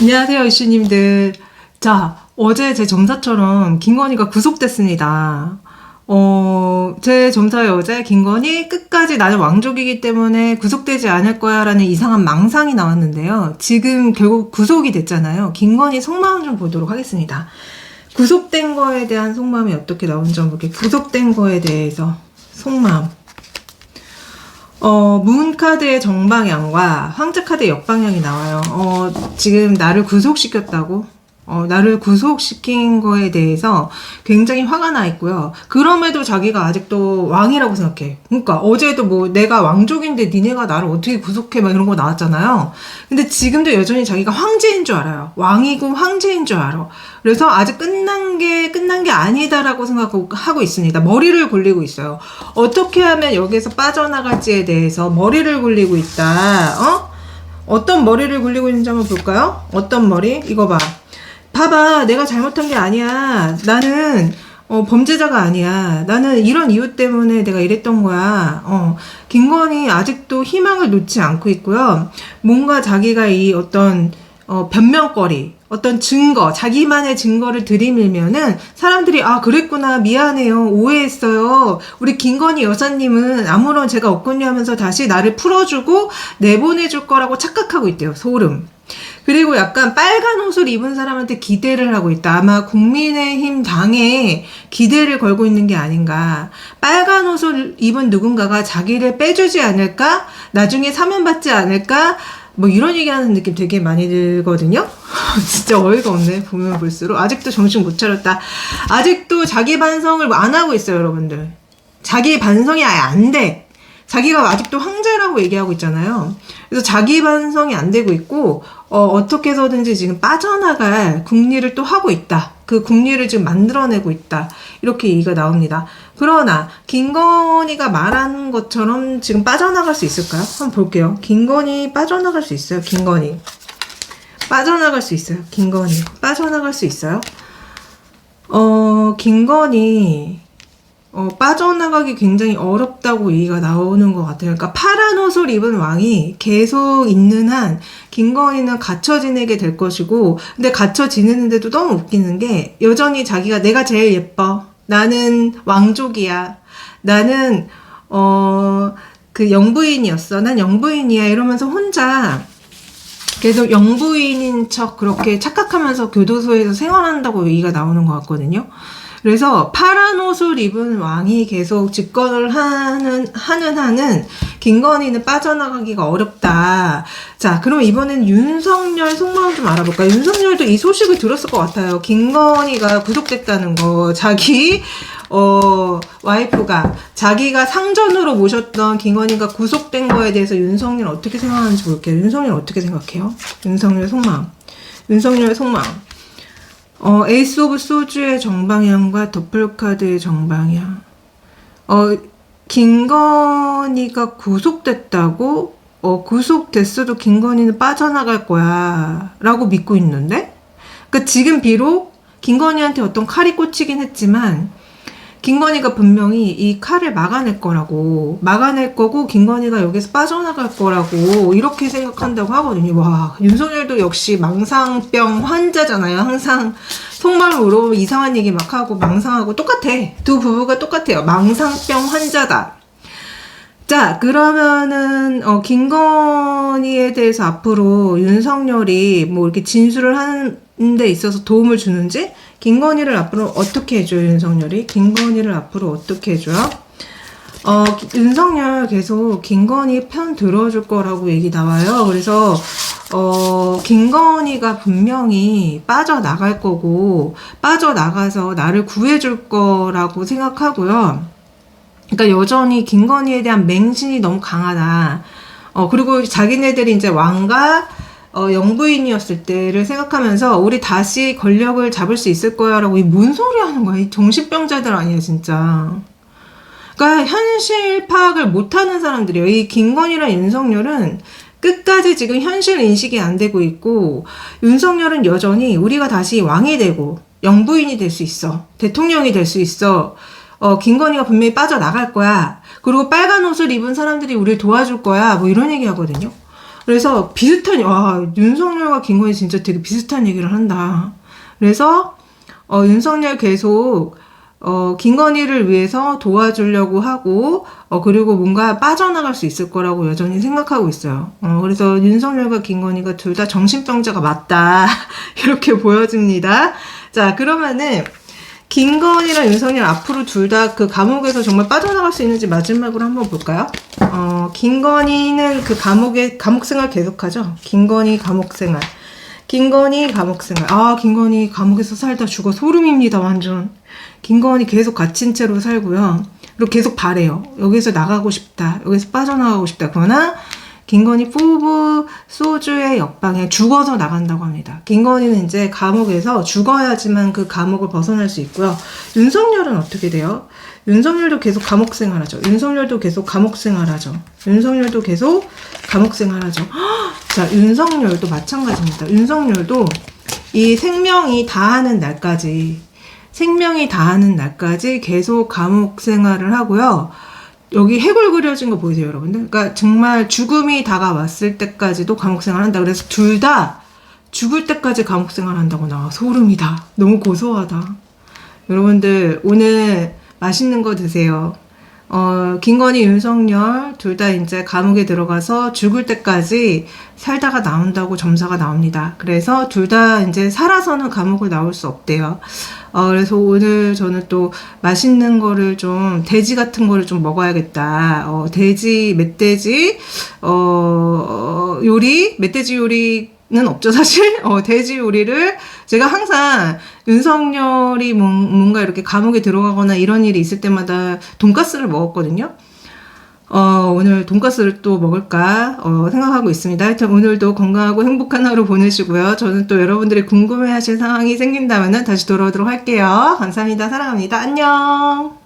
안녕하세요, 이슈님들. 자, 어제 제 점사처럼 김건희가 구속됐습니다. 어, 제 점사의 어제 김건희 끝까지 나는 왕족이기 때문에 구속되지 않을 거야 라는 이상한 망상이 나왔는데요. 지금 결국 구속이 됐잖아요. 김건희 속마음 좀 보도록 하겠습니다. 구속된 거에 대한 속마음이 어떻게 나온지 한번 볼게요. 구속된 거에 대해서 속마음. 어, 문 카드의 정방향과 황제 카드의 역방향이 나와요. 어, 지금 나를 구속시켰다고? 어, 나를 구속시킨 거에 대해서 굉장히 화가 나 있고요. 그럼에도 자기가 아직도 왕이라고 생각해. 그러니까 어제도 뭐 내가 왕족인데 니네가 나를 어떻게 구속해 막 이런 거 나왔잖아요. 근데 지금도 여전히 자기가 황제인 줄 알아요. 왕이고 황제인 줄 알아. 그래서 아직 끝난 게 끝난 게 아니다라고 생각하고 있습니다. 머리를 굴리고 있어요. 어떻게 하면 여기서 빠져나갈지에 대해서 머리를 굴리고 있다. 어? 어떤 머리를 굴리고 있는지 한번 볼까요? 어떤 머리? 이거 봐. 봐봐, 내가 잘못한 게 아니야. 나는 어, 범죄자가 아니야. 나는 이런 이유 때문에 내가 이랬던 거야. 어, 김건희 아직도 희망을 놓지 않고 있고요. 뭔가 자기가 이 어떤 어, 변명거리, 어떤 증거, 자기만의 증거를 들이밀면은 사람들이 아 그랬구나 미안해요 오해했어요 우리 김건희 여사님은 아무런 죄가 없군요 하면서 다시 나를 풀어주고 내보내줄 거라고 착각하고 있대요 소름 그리고 약간 빨간 옷을 입은 사람한테 기대를 하고 있다. 아마 국민의힘 당에 기대를 걸고 있는 게 아닌가. 빨간 옷을 입은 누군가가 자기를 빼주지 않을까? 나중에 사면받지 않을까? 뭐 이런 얘기하는 느낌 되게 많이 들거든요. 진짜 어이가 없네. 보면 볼수록 아직도 정신 못 차렸다. 아직도 자기 반성을 안 하고 있어요, 여러분들. 자기 반성이 아예 안 돼. 자기가 아직도 황제라고 얘기하고 있잖아요. 그래서 자기 반성이 안 되고 있고 어, 어떻게 해서든지 지금 빠져나갈 국리를 또 하고 있다. 그 국리를 지금 만들어내고 있다. 이렇게 얘기가 나옵니다. 그러나 김건희가 말한 것처럼 지금 빠져나갈 수 있을까요? 한번 볼게요. 김건희 빠져나갈 수 있어요. 김건희 빠져나갈 수 있어요. 김건희 빠져나갈 수 있어요. 어 김건희 어, 빠져나가기 굉장히 어렵다고 얘기가 나오는 것 같아요. 그러니까 파란 옷을 입은 왕이 계속 있는 한 김건희는 갇혀 지내게 될 것이고, 근데 갇혀 지내는데도 너무 웃기는 게 여전히 자기가 내가 제일 예뻐. 나는 왕족이야. 나는 어, 그 영부인이었어. 난 영부인이야. 이러면서 혼자 계속 영부인인 척 그렇게 착각하면서 교도소에서 생활한다고 얘기가 나오는 것 같거든요. 그래서 파란 옷을 입은 왕이 계속 집권을 하는, 하는 한은 김건희는 빠져나가기가 어렵다. 자, 그럼 이번엔 윤석열 속마음 좀 알아볼까요? 윤석열도 이 소식을 들었을 것 같아요. 김건희가 구속됐다는 거. 자기, 어, 와이프가 자기가 상전으로 모셨던 김건희가 구속된 거에 대해서 윤석열 어떻게 생각하는지 볼게요. 윤석열 어떻게 생각해요? 윤석열 속마음. 윤석열 속마음. 어, 에이스 오브 소주의 정방향과 더플카드의 정방향. 어, 김건희가 구속됐다고? 어, 구속됐어도 김건희는 빠져나갈 거야. 라고 믿고 있는데? 그니까 지금 비록 김건희한테 어떤 칼이 꽂히긴 했지만, 김건희가 분명히 이 칼을 막아낼 거라고 막아낼 거고 김건희가 여기서 빠져나갈 거라고 이렇게 생각한다고 하거든요. 와 윤석열도 역시 망상병 환자잖아요. 항상 속말로 이상한 얘기 막 하고 망상하고 똑같아. 두 부부가 똑같아요. 망상병 환자다. 자, 그러면은, 어, 김건희에 대해서 앞으로 윤석열이 뭐 이렇게 진술을 하는 데 있어서 도움을 주는지, 김건희를 앞으로 어떻게 해줘요, 윤석열이? 김건희를 앞으로 어떻게 해줘요? 어, 윤석열 계속 김건희 편 들어줄 거라고 얘기 나와요. 그래서, 어, 김건희가 분명히 빠져나갈 거고, 빠져나가서 나를 구해줄 거라고 생각하고요. 그러니까 여전히 김건희에 대한 맹신이 너무 강하다. 어, 그리고 자기네들이 이제 왕과 어, 영부인이었을 때를 생각하면서 우리 다시 권력을 잡을 수 있을 거야 라고 이 뭔 소리 하는 거야. 이 정신병자들 아니야, 진짜. 그러니까 현실 파악을 못하는 사람들이에요. 이 김건희랑 윤석열은 끝까지 지금 현실 인식이 안 되고 있고 윤석열은 여전히 우리가 다시 왕이 되고 영부인이 될 수 있어. 대통령이 될 수 있어. 어, 김건희가 분명히 빠져나갈 거야. 그리고 빨간 옷을 입은 사람들이 우리를 도와줄 거야. 뭐 이런 얘기 하거든요. 그래서 비슷한, 와, 윤석열과 김건희 진짜 되게 비슷한 얘기를 한다. 그래서, 어, 윤석열 계속, 어, 김건희를 위해서 도와주려고 하고, 어, 그리고 뭔가 빠져나갈 수 있을 거라고 여전히 생각하고 있어요. 어, 그래서 윤석열과 김건희가 둘 다 정신병자가 맞다. 이렇게 보여집니다. 자, 그러면은, 김건희랑 윤석열 앞으로 둘 다 그 감옥에서 정말 빠져나갈 수 있는지 마지막으로 한번 볼까요? 어, 김건희는 그 감옥에, 감옥 생활 계속하죠? 김건희 감옥 생활. 김건희 감옥 생활. 아, 김건희 감옥에서 살다 죽어 소름입니다, 완전. 김건희 계속 갇힌 채로 살고요. 그리고 계속 바래요. 여기서 나가고 싶다. 여기서 빠져나가고 싶다. 그러나 김건희 부부 소주의 옆방에 죽어서 나간다고 합니다. 김건희는 이제 감옥에서 죽어야지만 그 감옥을 벗어날 수 있고요. 윤석열은 어떻게 돼요? 윤석열도 계속 감옥 생활하죠. 윤석열도 계속 감옥 생활하죠. 윤석열도 계속 감옥 생활하죠. 헉! 자, 윤석열도 마찬가지입니다. 윤석열도 이 생명이 다하는 날까지 생명이 다하는 날까지 계속 감옥 생활을 하고요. 여기 해골 그려진 거 보이세요, 여러분들? 그러니까 정말 죽음이 다가왔을 때까지도 감옥 생활한다. 그래서 둘 다 죽을 때까지 감옥 생활한다고 나와. 소름이다. 너무 고소하다. 여러분들 오늘 맛있는 거 드세요. 어, 김건희, 윤석열 둘 다 이제 감옥에 들어가서 죽을 때까지 살다가 나온다고 점사가 나옵니다. 그래서 둘 다 이제 살아서는 감옥을 나올 수 없대요. 어, 그래서 오늘 저는 또 맛있는 거를 좀 돼지 같은 거를 좀 먹어야겠다. 어, 돼지, 멧돼지, 어, 어, 요리, 멧돼지 요리는 없죠, 사실. 어, 돼지 요리를 제가 항상 윤석열이 뭔- 뭔가 이렇게 감옥에 들어가거나 이런 일이 있을 때마다 돈가스를 먹었거든요. 어, 오늘 돈가스를 또 먹을까 어, 생각하고 있습니다. 하여튼 오늘도 건강하고 행복한 하루 보내시고요. 저는 또 여러분들이 궁금해 하실 상황이 생긴다면 다시 돌아오도록 할게요. 감사합니다. 사랑합니다. 안녕.